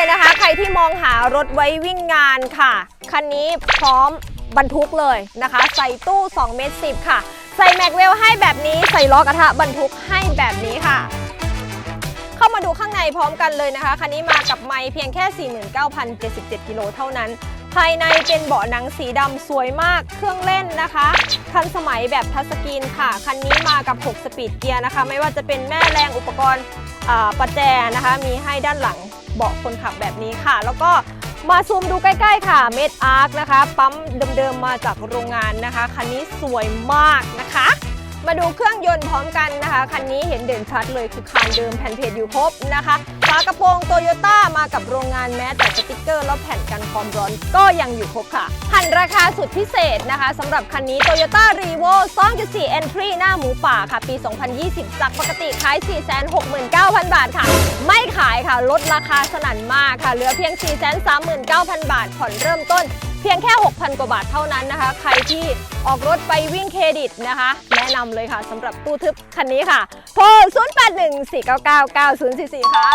เลยนะคะ ใครที่มองหารถไว้วิ่งงานค่ะ คันนี้พร้อมบรรทุกเลยนะคะ ใส่ตู้2เมตร10 ค่ะ ใส่แม็กเวลให้แบบนี้ ใส่ล้อกระทะบรรทุกให้แบบนี้ค่ะ เข้ามาดูข้างในพร้อมกันเลยนะคะ คันนี้มากับไม้เพียงแค่ 49,077 กิโลเท่านั้น ภายในเป็นเบาะหนังสีดำสวยมาก เครื่องเล่นนะคะ ทันสมัยแบบทัชสกรีนค่ะ คันนี้มากับ 6 สปีดเกียร์นะคะ ไม่ว่าจะเป็นแม่แรงอุปกรณ์ประแจนะคะ มีให้ด้านหลัง เบาะคนขับแบบนี้ค่ะ แล้วก็มาซูมดูใกล้ ๆ ค่ะเมดอาร์คนะคะ ปั๊มเดิมๆมาจากโรงงานนะคะ คันนี้สวยมากนะคะ มาดูเครื่องยนต์พร้อมกันนะคะ คันนี้เห็นเด่นชัดเลยคือคานเดิมแผ่นเพจอยู่ครบนะคะฝากระโปรงโตโยต้ามากับโรงงานแม้แต่สติกเกอร์แล้วแผ่นกันความร้อนก็ยังอยู่ครบค่ะหันราคาสุดพิเศษนะคะสำหรับคันนี้ Toyota r e v o 2.4 Entry หน้าหมูป่าค่ะ ปี 2020 จากปกติขาย 469,000 บาทค่ะ ไม่ขายค่ะ ลดราคาสนั่นมากค่ะ เหลือเพียง 439,000 บาท ผ่อนเริ่มต้นเพียงแค่ 6,000 กว่าบาทเท่านั้นนะคะ ใครที่ออกรถไปวิ่งเครดิตนะคะ แนะนำเลยค่ะสำหรับตู้ทึบคันนี้ค่ะ โทร 0814999044 ค่ะ